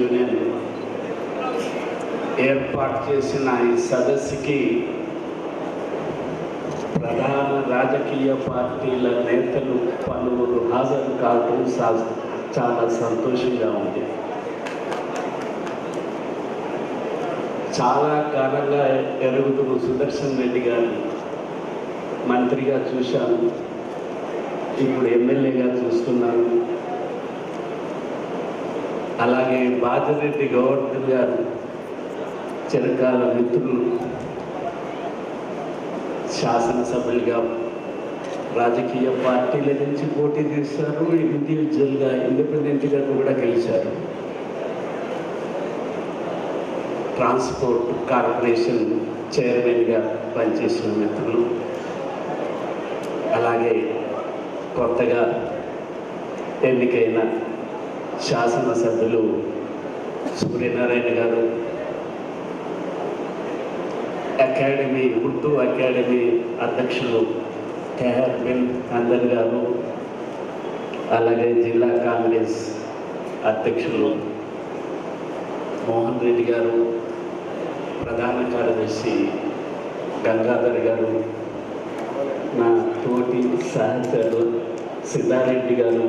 Union ఏర్పాటు చేసిన ఈ సదస్సుకి ప్రధాన రాజకీయ పార్టీల నేతలు పలువురు హాజరు కావడం చాలా సంతోషంగా ఉంది. చాలా కాలంగా ఎరుగుతున్న సుదర్శన్ రెడ్డి గారిని మంత్రిగా చూశాను. ఇప్పుడు ఎమ్మెల్యేగా చూస్తున్నాను. అలాగే బాజిరెడ్డి గవర్నర్ గారు చిరకాల మిత్రులు శాసనసభ్యులుగా రాజకీయ పార్టీల నుంచి పోటీ చేశారు ఇండివిజువల్గా ఇండిపెండెంట్గా కూడా గెలిచారు. ట్రాన్స్పోర్ట్ కార్పొరేషన్ చైర్మన్గా పనిచేసిన మిత్రులు. అలాగే కొత్తగా ఎన్నికైన శాసనసభ్యులు సూర్యనారాయణ గారు అకాడమీ ఉర్దూ అకాడమీ అధ్యక్షులు కేఆర్ అందర్ గారు అలాగే జిల్లా కాంగ్రెస్ అధ్యక్షులు మోహన్ రెడ్డి గారు ప్రధాన కార్యదర్శి గంగాధర్ గారు నా తోటి సహచరులు సిద్ధారెడ్డి గారు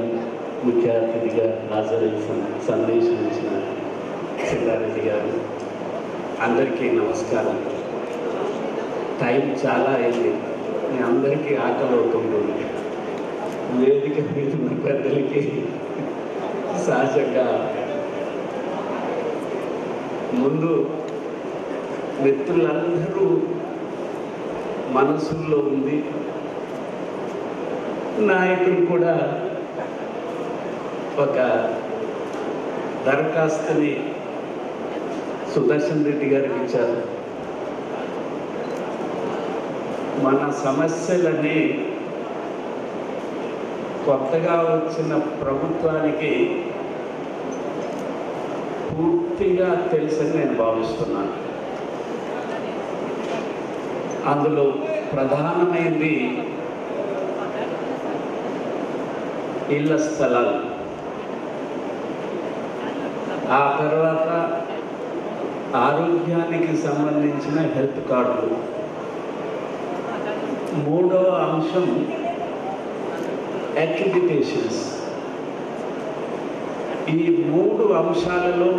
ముఖ్య అతిథిగా హాజరై సందేశం ఇచ్చిన సిద్ధారెడ్డి గారు అందరికీ నమస్కారం. టైం చాలా అయింది. మీ అందరికీ ఆకలి అవుతుంటుంది వేదిక మీదున్న పెద్దలకి సహజంగా ముందు మిత్రులందరూ మనసుల్లో ఉంది. నాయకులు కూడా ఒక దరఖాస్తుని సుదర్శన్ రెడ్డి గారికి ఇచ్చారు. మన సమస్యలని కొత్తగా వచ్చిన ప్రభుత్వానికి పూర్తిగా తెలుసని నేను భావిస్తున్నాను. అందులో ప్రధానమైనది ఇళ్ళ స్థలాలు. ఆ తర్వాత ఆరోగ్యానికి సంబంధించిన హెల్త్ కార్డులు మూడవ అంశం అక్రిడిటేషన్స్ ఈ మూడు అంశాలలో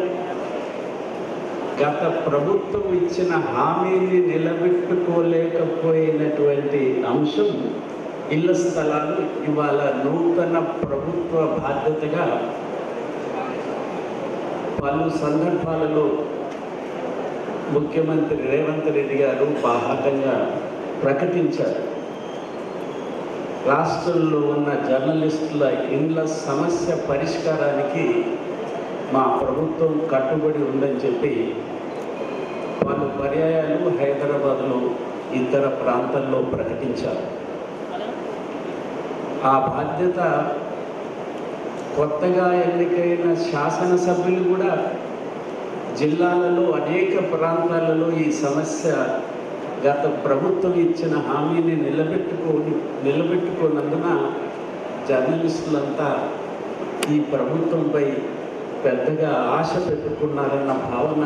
గత ప్రభుత్వం ఇచ్చిన హామీని నిలబెట్టుకోలేకపోయినటువంటి అంశం ఇళ్ళ స్థలాలు ఇవాళ నూతన ప్రభుత్వ బాధ్యతగా పలు సందర్భాలలో ముఖ్యమంత్రి రేవంత్ రెడ్డి గారు బాహాటంగా ప్రకటించారు. రాష్ట్రంలో ఉన్న జర్నలిస్టుల ఇండ్ల సమస్య పరిష్కారానికి మా ప్రభుత్వం కట్టుబడి ఉందని చెప్పి పలు పర్యాయాలు హైదరాబాద్లో ఇతర ప్రాంతాల్లో ప్రకటించారు. ఆ బాధ్యత కొత్తగా ఎన్నికైన శాసనసభ్యులు కూడా జిల్లాలలో అనేక ప్రాంతాలలో ఈ సమస్య గత ప్రభుత్వం ఇచ్చిన హామీని నిలబెట్టుకొని నిలబెట్టుకున్నందున జర్నలిస్టులంతా ఈ ప్రభుత్వంపై పెద్దగా ఆశ పెట్టుకున్నారన్న భావన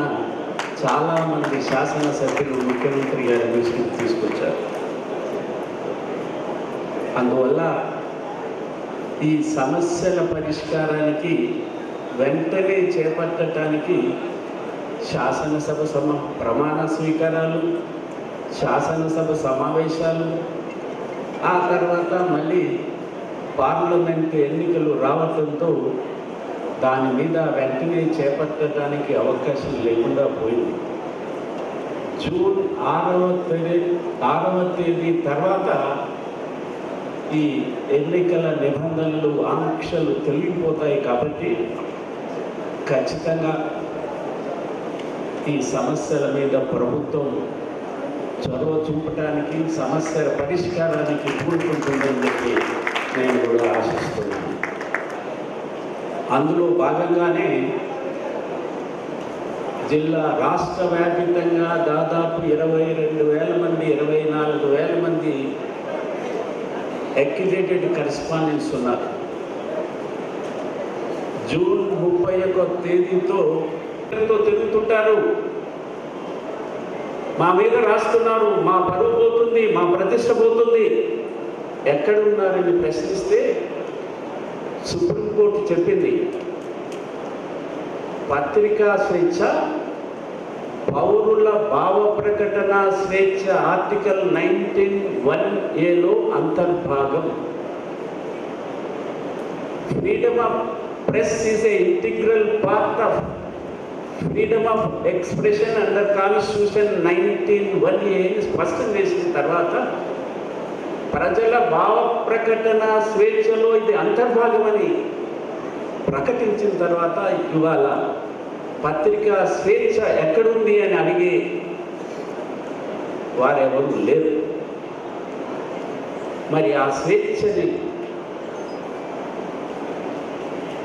చాలామంది శాసనసభ్యులు ముఖ్యమంత్రి గారి దృష్టికి తీసుకొచ్చారు. అందువల్ల ఈ సమస్యల పరిష్కారానికి వెంటనే చేపట్టడానికి శాసనసభ సమ ప్రమాణ స్వీకారాలు శాసనసభ సమావేశాలు ఆ తర్వాత మళ్ళీ పార్లమెంట్ ఎన్నికలు రావటంతో దాని మీద వెంటనే చేపట్టడానికి అవకాశం లేకుండా పోయింది. జూన్ ఆరవ తేదీ ఆరవ తేదీ తర్వాత ఈ ఎన్నికల నిబంధనలు ఆంక్షలు తొలగిపోతాయి కాబట్టి ఖచ్చితంగా ఈ సమస్యల మీద ప్రభుత్వం చొరవ చూపటానికి సమస్యల పరిష్కారానికి కూడుకుంటుందని చెప్పి నేను కూడా ఆశిస్తున్నాను. అందులో భాగంగానే జిల్లా రాష్ట్ర వ్యాపితంగా దాదాపు ఇరవై రెండు వేల మంది ఇరవై నాలుగు వేల మంది అక్యుజేటెడ్ కరెస్పాండెన్స్ ఉన్నారు. జూన్ ముప్పై ఒక తేదీతో తిరుగుతుంటారు. మా మీద రాస్తున్నారు. మా పరువు పోతుంది మా ప్రతిష్ట పోతుంది. ఎక్కడ ఉన్నారని ప్రశ్నిస్తే సుప్రీంకోర్టు చెప్పింది. పత్రికా స్వేచ్ఛ పౌరుల భావ ప్రకటన స్వేచ్ఛ ఆర్టికల్ నైన్టీన్ వన్ ఏలో అంతర్భాగం. Freedom of press is a integral part of freedom of expression under constitution nineteen one A స్పష్టం చేసిన తర్వాత ప్రజల భావ ప్రకటన స్వేచ్ఛలో ఇది అంతర్భాగమని ప్రకటించిన తర్వాత ఇవాళ పత్రికా స్వేచ్ఛ ఎక్కడుంది అని అడిగి వారెవరు లేరు. మరి ఆ స్వేచ్ఛని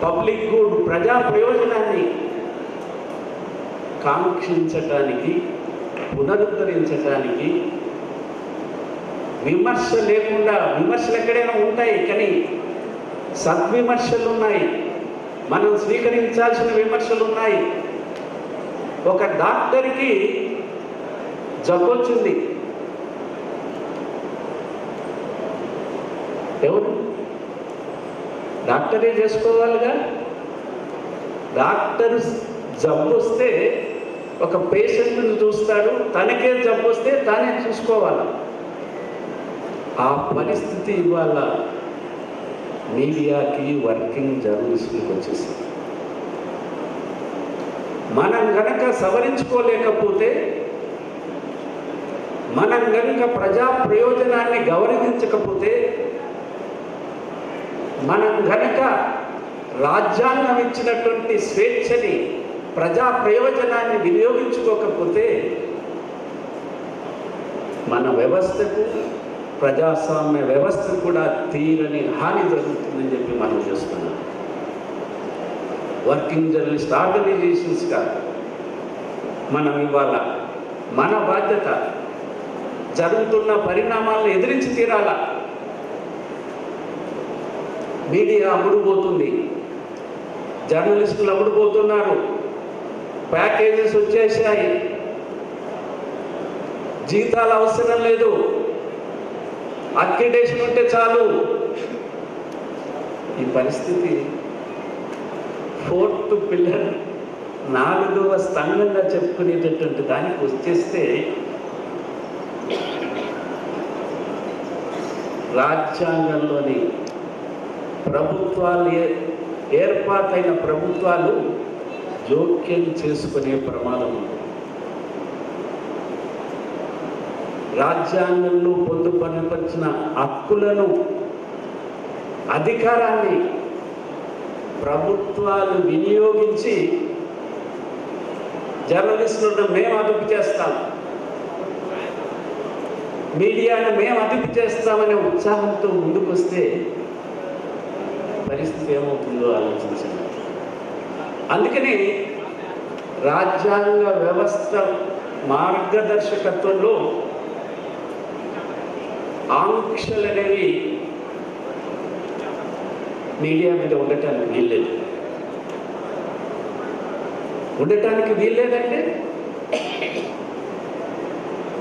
పబ్లిక్ గుడ్ ప్రజా ప్రయోజనాన్ని కాంక్షించటానికి పునరుద్ధరించటానికి విమర్శ లేకుండా విమర్శలు ఎక్కడైనా ఉంటాయి కానీ సద్విమర్శలు ఉన్నాయి మనం స్వీకరించాల్సిన విమర్శలు ఉన్నాయి ఒక డాక్టర్కి జబ్బొచ్చింది ఎవరు? డాక్టరే చేసుకోవాలిగా? డాక్టర్ జబ్బు వస్తే ఒక పేషెంట్ని చూస్తాడు తనకే జబ్బు వస్తే తానే చూసుకోవాలి? ఆ పరిస్థితి ఇవాళ మీడియాకి వర్కింగ్ జర్నలిస్టులకు వచ్చేసింది. మనం గనక సవరించుకోలేకపోతే మనం గనుక ప్రజా ప్రయోజనాన్ని గౌరవించకపోతే మనం గనక రాజ్యాంగం ఇచ్చినటువంటి స్వేచ్ఛని ప్రజా ప్రయోజనాన్ని వినియోగించుకోకపోతే మన వ్యవస్థకు ప్రజాస్వామ్య వ్యవస్థ కూడా తీరని హాని జరుగుతుందని చెప్పి మనం చూస్తున్నాం. వర్కింగ్ జర్నలిస్ట్ ఆర్గనైజేషన్స్గా మనం ఇవాళ మన బాధ్యత జరుగుతున్న పరిణామాలను ఎదిరించి తీరాల. మీడియా అమ్ముడుపోతుంది. జర్నలిస్టులు అమ్ముడుపోతున్నారు. ప్యాకేజెస్ వచ్చేసాయి. జీతాలు అవసరం లేదు. అక్రిడేషన్ ఉంటే చాలు. ఈ పరిస్థితి ఫోర్త్ పిల్లర్ నాలుగవ స్తంభంగా చెప్పుకునేటటువంటి దానికి వచ్చేస్తే రాజ్యాంగంలోని ప్రభుత్వాలు ఏర్పాటైన ప్రభుత్వాలు జోక్యం చేసుకునే ప్రమాదం ఉంది. రాజ్యాంగంలో పొందుపరచిన హక్కులను అధికారాన్ని ప్రభుత్వాలు వినియోగించి జర్నలిస్టులను మేము అదుపు చేస్తాం. మీడియాను మేము అదుపు చేస్తామనే ఉత్సాహంతో ముందుకొస్తే పరిస్థితి ఏమవుతుందో ఆలోచించండి. అందుకని రాజ్యాంగ వ్యవస్థ మార్గదర్శకత్వంలో ఆంక్షలు అనేవి మీడియా మీద ఉండటానికి వీల్లేదు ఉండటానికి వీల్లేదంటే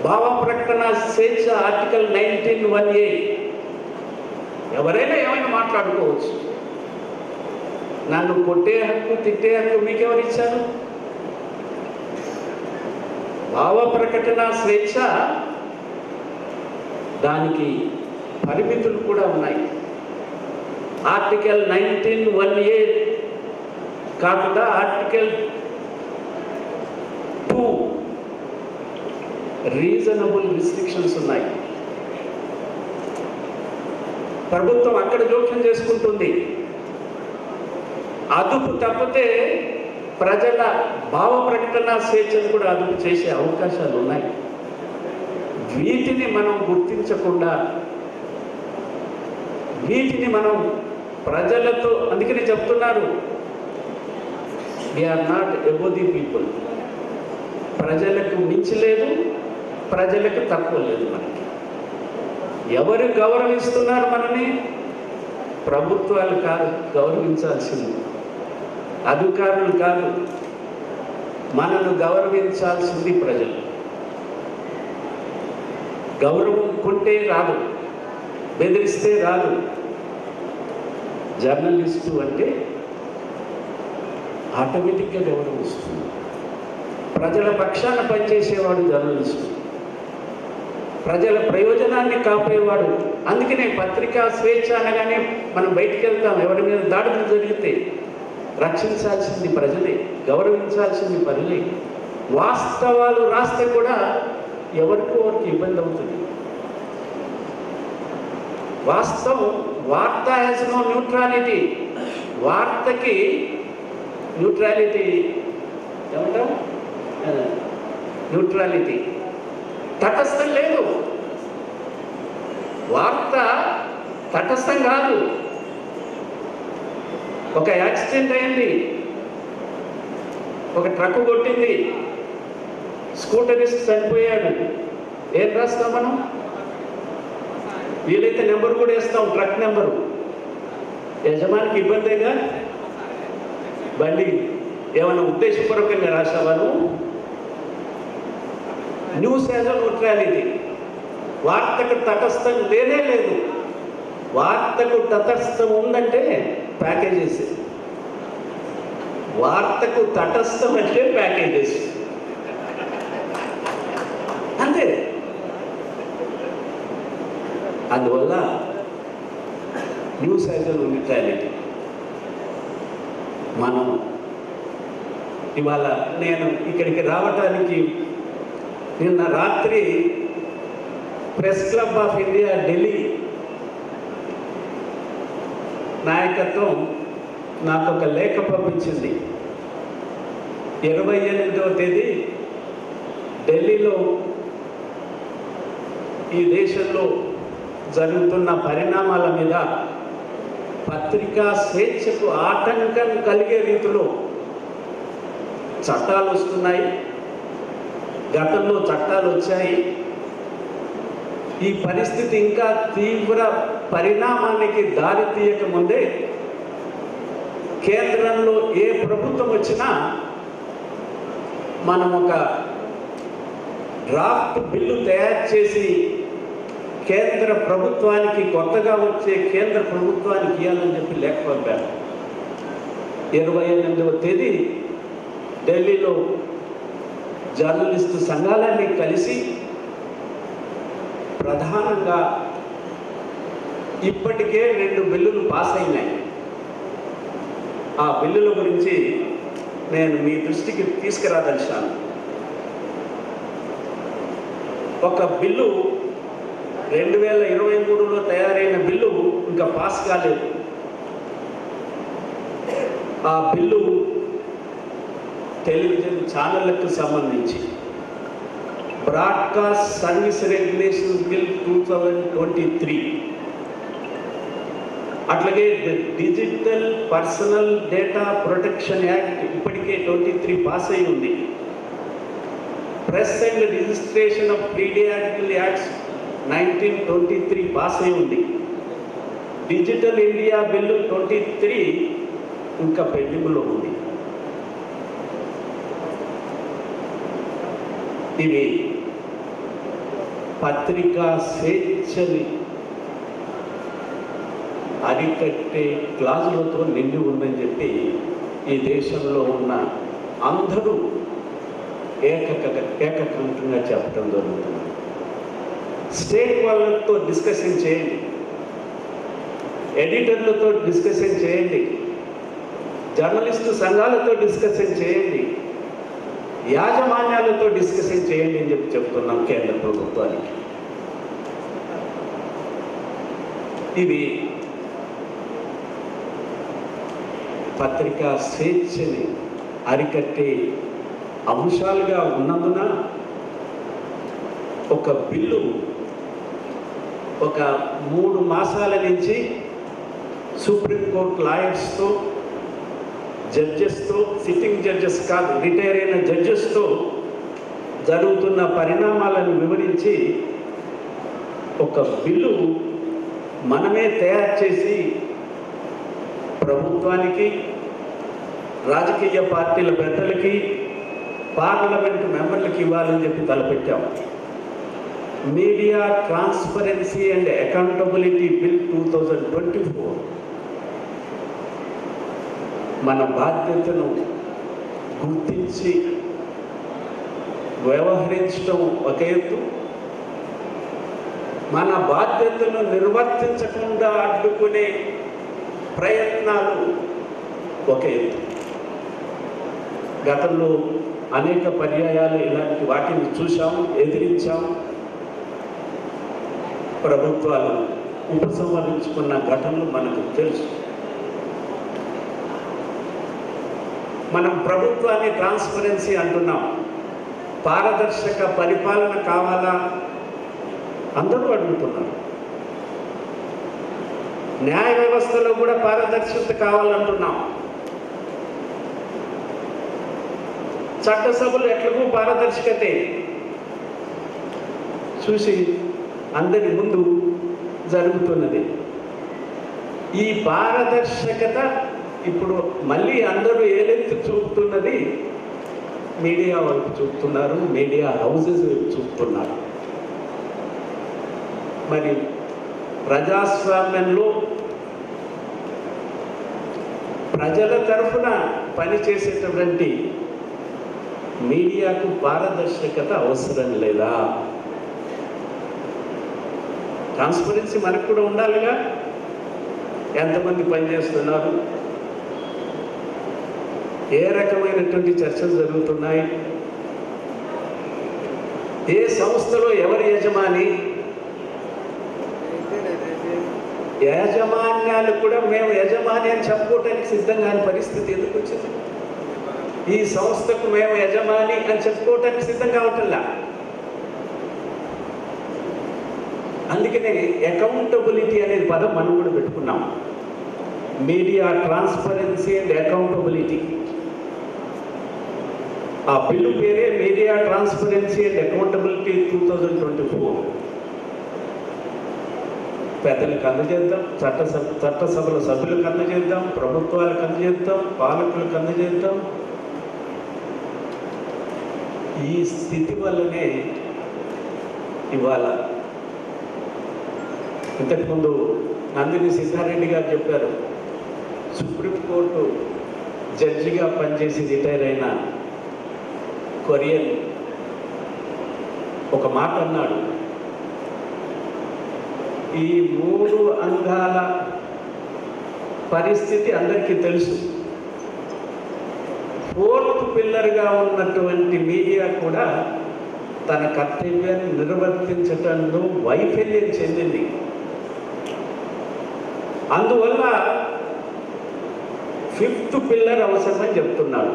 భావ ప్రకటన స్వేచ్ఛ ఆర్టికల్ నైన్టీన్ వన్ ఏ. ఎవరైనా ఏమైనా మాట్లాడుకోవచ్చు. నన్ను కొట్టే హక్కు తిట్టే హక్కు మీకెవరు ఇచ్చారు? భావ ప్రకటన స్వేచ్ఛ దానికి పరిమితులు కూడా ఉన్నాయి. ఆర్టికల్ నైన్టీన్ వన్ ఏ కాకుండా ఆర్టికల్ టూ రీజనబుల్ రిస్ట్రిక్షన్స్ ఉన్నాయి. ప్రభుత్వం అక్కడ జోక్యం చేసుకుంటుంది. అదుపు తప్పితే ప్రజల భావ ప్రకటన స్వేచ్ఛను కూడా అదుపు చేసే అవకాశాలు ఉన్నాయి. వీటిని మనం గుర్తించకుండా వీటిని మనం ప్రజలతో అందుకని చెప్తున్నారు are not above the people ప్రజలకు మించి లేదు ప్రజలకు తక్కువ లేదు మనకి. ఎవరు గౌరవిస్తున్నారు మనని ప్రభుత్వాలు కాదు గౌరవించాల్సింది. అధికారులు కాదు మనను గౌరవించాల్సింది ప్రజలు. గౌరవం కొంటే రాదు బెదిరిస్తే రాదు. జర్నలిస్టు అంటే ఆటోమేటిక్గా గౌరవం వస్తుంది. ప్రజల పక్షాన పనిచేసేవాడు జర్నలిస్టు. ప్రజల ప్రయోజనాన్ని కాపాడేవాడు. అందుకనే పత్రికా స్వేచ్ఛ అనగానే మనం బయటికి వెళ్తాం. ఎవరి మీద దాడులు జరిగితే రక్షించాల్సింది ప్రజలే గౌరవించాల్సింది ప్రజలే. వాస్తవాలు రాస్తే కూడా ఎవరికో వారికి ఇబ్బంది అవుతుంది. వాస్తవం వార్త హ్యాస్ నో న్యూట్రాలిటీ వార్తకి న్యూట్రాలిటీ ఏమంటాం న్యూట్రాలిటీ తటస్థం లేదు. వార్త తటస్థం కాదు. ఒక యాక్సిడెంట్ అయింది. ఒక ట్రక్ కొట్టింది. స్కూటరిస్ట్ చనిపోయాడు. ఏం రాస్తాం మనం? వీలైతే నెంబర్ కూడా వేస్తాం ట్రక్ నెంబరు. యజమానికి ఇబ్బందిగా బండి ఏమైనా ఉద్దేశపూర్వకంగా రాసావా నువ్వు న్యూస్ యాజ్ అ న్యూట్రాలిటీ వార్తకు తటస్థం లేనే లేదు. వార్తకు తటస్థం ఉందంటే ప్యాకేజెస్. వార్తకు తటస్థం అంటే ప్యాకేజెస్. అందువల్ల న్యూస్ యాజ్ అ న్యూట్రాలిటీ మనం ఇవాళ నేను ఇక్కడికి రావటానికి నిన్న రాత్రి press club of India Delhi నాయకత్వం నాకు ఒక లేఖ పంపించింది. ఇరవై ఎనిమిదవ తేదీ ఢిల్లీలో ఈ దేశంలో జరుగుతున్న పరిణామాల మీద పత్రికా స్వేచ్ఛకు ఆటంకం కలిగే రీతిలో చట్టాలు వస్తున్నాయి. గతంలో చట్టాలు వచ్చాయి. ఈ పరిస్థితి ఇంకా తీవ్ర పరిణామానికి దారి తీయకముందే కేంద్రంలో ఏ ప్రభుత్వం వచ్చినా మనం ఒక డ్రాఫ్ట్ బిల్లు తయారు చేసి కేంద్ర ప్రభుత్వానికి కొత్తగా వచ్చే కేంద్ర ప్రభుత్వానికి ఇవ్వాలని చెప్పి లేఖ పంపారు ఇరవై ఎనిమిదవ తేదీ ఢిల్లీలో జర్నలిస్టు సంఘాలన్నీ కలిసి ప్రధానంగా ఇప్పటికే రెండు బిల్లులు పాస్ అయినాయి. ఆ బిల్లుల గురించి నేను మీ దృష్టికి తీసుకురాదలిచాను. ఒక బిల్లు రెండు వేల ఇరవై మూడులో తయారైన బిల్లు ఇంకా పాస్ కాలేదు. ఆ బిల్లు టెలివిజన్ ఛానళ్ళకు సంబంధించి broadcast service regulation bill two thousand twenty three. అట్లాగే digital personal data protection act ఇప్పటికే ట్వంటీ త్రీ పాస్ అయి ఉంది. Press and registration of periodical acts nineteen twenty three pass అయి ఉంది. Digital India bill twenty three ఇంకా పెండింగ్లో ఉంది. ఇవి పత్రికా స్వేచ్ఛని అరికట్టే క్లాజులతో నిండి ఉందని చెప్పి ఈ దేశంలో ఉన్న అందరూ ఏకక ఏకకంఠంగా చెప్పడం జరుగుతుంది. స్టేట్ వాళ్ళతో డిస్కషన్ చేయండి. ఎడిటర్లతో డిస్కషన్ చేయండి. జర్నలిస్టు సంఘాలతో డిస్కషన్ చేయండి. యాజమాన్యాలతో డిస్కషన్ చేయండి అని చెప్పి చెప్తున్నాం కేంద్ర ప్రభుత్వానికి. ఇవి పత్రికా స్వేచ్ఛని అరికట్టే అంశాలుగా ఉన్నందున ఒక బిల్లు ఒక మూడు మాసాల నుంచి సుప్రీంకోర్టు లాయర్స్తో జడ్జెస్తో సిట్టింగ్ జడ్జెస్ కాదు రిటైర్ అయిన జడ్జెస్తో జరుగుతున్న పరిణామాలను వివరించి ఒక బిల్లు మనమే తయారు చేసి ప్రభుత్వానికి రాజకీయ పార్టీల పెద్దలకి పార్లమెంట్ మెంబర్లకి ఇవ్వాలని చెప్పి తలపెట్టాము media transparency and accountability bill two thousand twenty four మన బాధ్యతను గుర్తించి వ్యవహరించడం ఒక ఎత్తు. మన బాధ్యతను నిర్వర్తించకుండా అడ్డుకునే ప్రయత్నాలు ఒక ఎత్తు. గతంలో అనేక పర్యాయాలు ఇలాంటి వాటిని చూశాము ఎదిరించాం ప్రభుత్వాలు ఉపసంహరించుకున్న ఘటనలు మనకు తెలుసు. మనం ప్రభుత్వాన్ని ట్రాన్స్పరెన్సీ అంటున్నాం. పారదర్శక పరిపాలన కావాలా? అందరూ అడుగుతున్నారు. న్యాయ వ్యవస్థలో కూడా పారదర్శకత కావాలంటున్నాం. చట్టసభలు ఎట్లకు పారదర్శకతే? చూసి అందరి ముందు జరుగుతున్నది. ఈ పారదర్శకత ఇప్పుడు మళ్ళీ అందరూ ఏదైతే చూపుతున్నది మీడియా వైపు చూపుతున్నారు మీడియా హౌసెస్ వైపు చూపుతున్నారు. మరి ప్రజాస్వామ్యంలో ప్రజల తరఫున పనిచేసేటటువంటి మీడియాకు పారదర్శకత అవసరం లేదా? ట్రాన్స్పరెన్సీ మనకు కూడా ఉండాలిగా. ఎంతమంది పనిచేస్తున్నారు ఏ రకమైనటువంటి చర్చలు జరుగుతున్నాయి? ఏ సంస్థలో ఎవరి యజమాని? యాజమాన్యాలు కూడా మేము యజమాని అని చెప్పుకోవటానికి సిద్ధంగా పరిస్థితి ఎందుకు వచ్చింది? ఈ సంస్థకు మేము యజమాని అని చెప్పుకోవటానికి సిద్ధంగా ఉంటుందా అందుకనే అకౌంటబిలిటీ అనే పదం మనం కూడా పెట్టుకున్నాం. మీడియా ట్రాన్స్పరెన్సీ అండ్ అకౌంటబిలిటీ ఆ బిల్లు పేరే media transparency and accountability two thousand twenty four పెద్దలకు అందజేద్దాం చట్ట చట్టసభల సభ్యులకు అందజేద్దాం ప్రభుత్వాలకు అందజేద్దాం పాలకులకు అందజేద్దాం. ఈ స్థితి వల్లనే ఇవాళ ఇంతకుముందు నందిని సీతారెడ్డి గారు చెప్పారు సుప్రీంకోర్టు జడ్జిగా పనిచేసి రిటైర్ అయిన కొరియన్ ఒక మాట అన్నాడు. ఈ మూడు అంగాల పరిస్థితి అందరికీ తెలుసు. ఫోర్త్ పిల్లర్గా ఉన్నటువంటి మీడియా కూడా తన కర్తవ్యాన్ని నిర్వర్తించటంలో వైఫల్యం చెందింది. అందువల్ల ఫిఫ్త్ పిల్లర్ అవసరమని చెప్తున్నాడు.